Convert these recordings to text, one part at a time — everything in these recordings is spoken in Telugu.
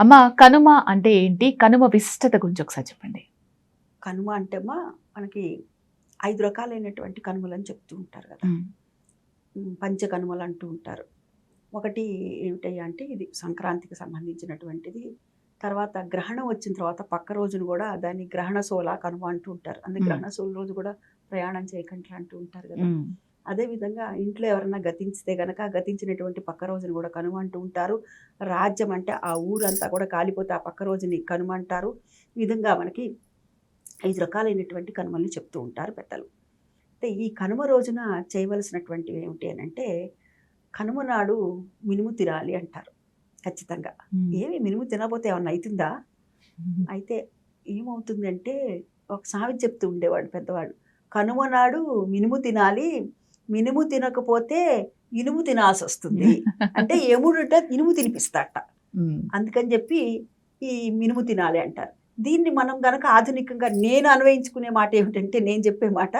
అమ్మ కనుమ అంటే ఏంటి? కనుమ విశిష్టత గురించి ఒకసారి చెప్పండి. కనుమ అంటేమా మనకి ఐదు రకాలైనటువంటి కనుమలని చెప్తూ ఉంటారు కదా. పంచ కనుమలు అంటూ ఉంటారు. ఒకటి ఏమిటయ్యా అంటే ఇది సంక్రాంతికి సంబంధించినటువంటిది. తర్వాత గ్రహణం వచ్చిన తర్వాత పక్క రోజును కూడా దాన్ని గ్రహణ సోల కనుమ అంటూ ఉంటారు. అందుకే. గ్రహణ సోల రోజు కూడా ప్రయాణం చేయకండి అంటూ ఉంటారు కదా. అదేవిధంగా ఇంట్లో ఎవరన్నా గతించితే గనక గతించినటువంటి పక్క రోజుని కూడా కనుమ అంటూ ఉంటారు. రాజ్యం అంటే ఆ ఊరంతా కూడా కాలిపోతే ఆ పక్క రోజుని కనుమ అంటారు ఈ విధంగా మనకి ఐదు రకాలైనటువంటి కనుమల్ని చెప్తూ ఉంటారు పెద్దలు. అయితే ఈ కనుమ రోజున చేయవలసినటువంటివి ఏమిటి అని అంటే కనుమ నాడు మినుము తినాలి అంటారు ఖచ్చితంగా. ఏమి? మినుము తినకపోతే ఏమన్నా అవుతుందా అయితే ఏమవుతుందంటే ఒక సావి చెప్తూ ఉండేవాడు పెద్దవాడు. కనుమ నాడు మినుము తినాలి మినుము తినకపోతే ఇనుము తినాల్సి వస్తుంది. అంటే యముడుట ఇనుము తినిపిస్తాట. అందుకని చెప్పి ఈ మినుము తినాలి అంటారు. దీన్ని మనం గనక ఆధునికంగా నేను అన్వయించుకునే మాట ఏమిటంటే నేను చెప్పే మాట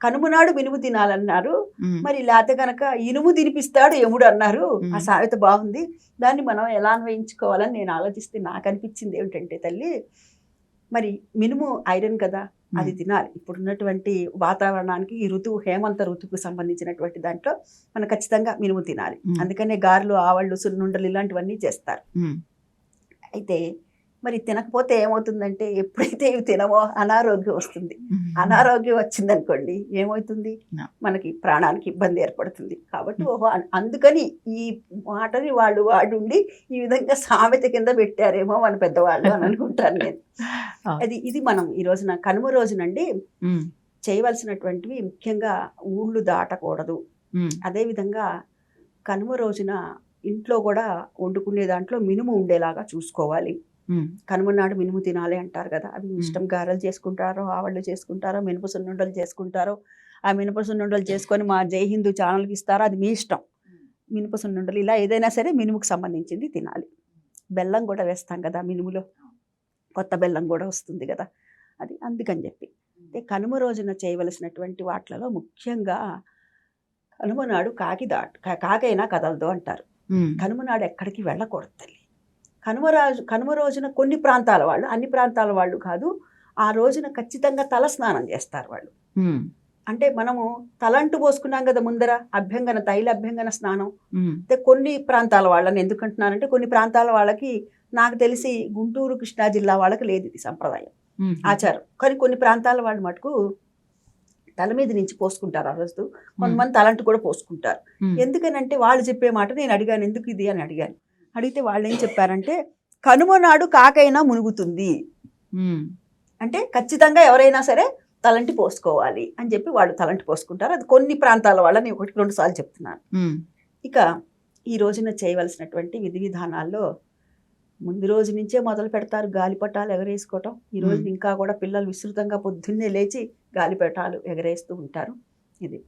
కనుమనాడు మినుము తినాలన్నారు. మరి లేకపోతే గనక ఇనుము తినిపిస్తాడు యముడు అన్నారు. ఆ. సామెత బాగుంది. దాన్ని మనం ఎలా అన్వయించుకోవాలని నేను ఆలోచిస్తే నాకు అనిపించింది ఏమిటంటే తల్లి మరి మినుము ఐరన్ కదా అది తినాలి. ఇప్పుడు ఉన్నటువంటి వాతావరణానికి ఈ ఋతువు హేమంత ఋతువుకు సంబంధించినటువంటి దాంట్లో మనం ఖచ్చితంగా మినుము తినాలి. అందుకనే గారెలు ఆవళ్ళు సున్నుండలు ఇలాంటివన్నీ చేస్తారు. అయితే మరి తినకపోతే ఏమవుతుందంటే ఎప్పుడైతే ఇవి తినమో అనారోగ్యం వస్తుంది. అనారోగ్యం వచ్చిందనుకోండి ఏమవుతుంది. మనకి ప్రాణానికి ఇబ్బంది ఏర్పడుతుంది. కాబట్టి ఓహో అందుకని ఈ మాటని వాళ్ళు వాడుండి ఈ విధంగా సామెత కింద పెట్టారేమో మన పెద్దవాళ్ళు అని అనుకుంటాను నేను. అది ఇది మనం ఈ రోజున కనుమ రోజునండి చేయవలసినటువంటివి ముఖ్యంగా ఊళ్ళు దాటకూడదు. అదేవిధంగా కనుమ రోజున ఇంట్లో కూడా వండుకునే దాంట్లో మినుము ఉండేలాగా చూసుకోవాలి. ఉమ్, కనుమ నాడు మినుము తినాలి అంటారు కదా అవి ఇష్టం గారెలు చేసుకుంటారో ఆవళ్ళు చేసుకుంటారో మినప సున్నుండలు చేసుకుంటారో ఆ మినప సున్నుండలు చేసుకొని మా జై హిందూ ఛానల్కి ఇస్తారో అది మీ ఇష్టం. మినప సున్నుండలు ఇలా ఏదైనా సరే మినుముకు సంబంధించింది తినాలి. బెల్లం కూడా వేస్తాం కదా మినుములో. కొత్త బెల్లం కూడా వస్తుంది కదా అది అందుకని చెప్పి. అయితే కనుమ రోజున చేయవలసినటువంటి వాటిలలో ముఖ్యంగా కనుమ నాడు కాకి దాటు కాకైనా కదలదు అంటారు. ఉమ్, కనుమ నాడు ఎక్కడికి వెళ్ళకూడదు తల్లి. కనుమ రాజు కనుమ రోజున కొన్ని ప్రాంతాల వాళ్ళు అన్ని ప్రాంతాల వాళ్ళు కాదు ఆ రోజున ఖచ్చితంగా తల స్నానం చేస్తారు వాళ్ళు. అంటే మనము తలంటు పోసుకున్నాం కదా ముందర అభ్యంగన తైల అభ్యంగన స్నానం. అయితే కొన్ని ప్రాంతాల వాళ్ళని ఎందుకంటున్నానంటే కొన్ని ప్రాంతాల వాళ్ళకి నాకు తెలిసి గుంటూరు కృష్ణా జిల్లా వాళ్ళకి లేదు ఇది సంప్రదాయం ఆచారం. కానీ కొన్ని ప్రాంతాల వాళ్ళు మటుకు తల మీద నుంచి పోసుకుంటారు ఆ రోజు. కొంతమంది తలంటు కూడా పోసుకుంటారు. ఎందుకనంటే వాళ్ళు చెప్పే మాట నేను అడిగాను ఎందుకు ఇది అని అడిగాను. అడిగితే వాళ్ళు ఏం చెప్పారంటే కనుమ నాడు కాకైనా మునుగుతుంది. అంటే ఖచ్చితంగా ఎవరైనా సరే తలంటి పోసుకోవాలి అని చెప్పి వాళ్ళు తలంటి పోసుకుంటారు. అది కొన్ని ప్రాంతాల వాళ్ళని ఒకటి రెండు సార్లు చెప్తున్నాను. ఇక ఈ రోజున చేయవలసినటువంటి విధి విధానాల్లో ముందు రోజు నుంచే మొదలు పెడతారు గాలిపటాలు ఎగరేసుకోవటం. ఈ రోజు. ఇంకా కూడా పిల్లలు విస్తృతంగా పొద్దున్నే లేచి గాలిపటాలు ఎగరేస్తూ ఉంటారు. ఇది.